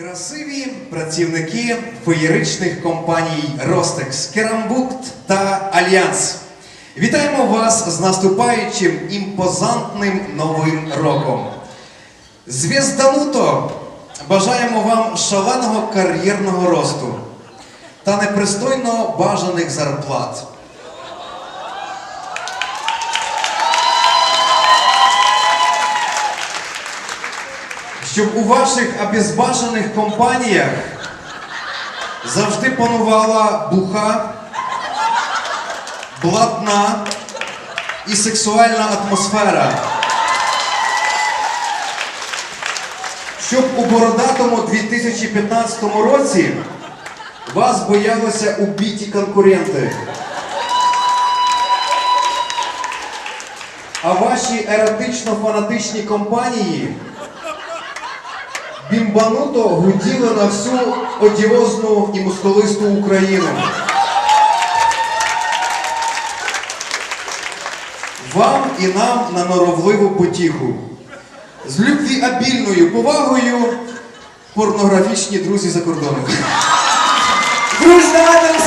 Красиві працівники феєричних компаній Ростекс, Керамбукт та Альянс. Вітаємо вас з наступаючим імпозантним новим роком. Звіздануто бажаємо вам шаленого кар'єрного росту та непристойно бажаних зарплат. Щоб у ваших обезбажених компаніях завжди панувала буха, блатна і сексуальна атмосфера. Щоб у бородатому 2015 році вас боялися убіті конкуренти. А ваші еротично-фанатичні компанії бімбануто гуділи на всю одіозну і мускулисту Україну. Вам і нам на норовливу потіху. З любвіабільною повагою порнографічні друзі за кордоном. Друзі, давайте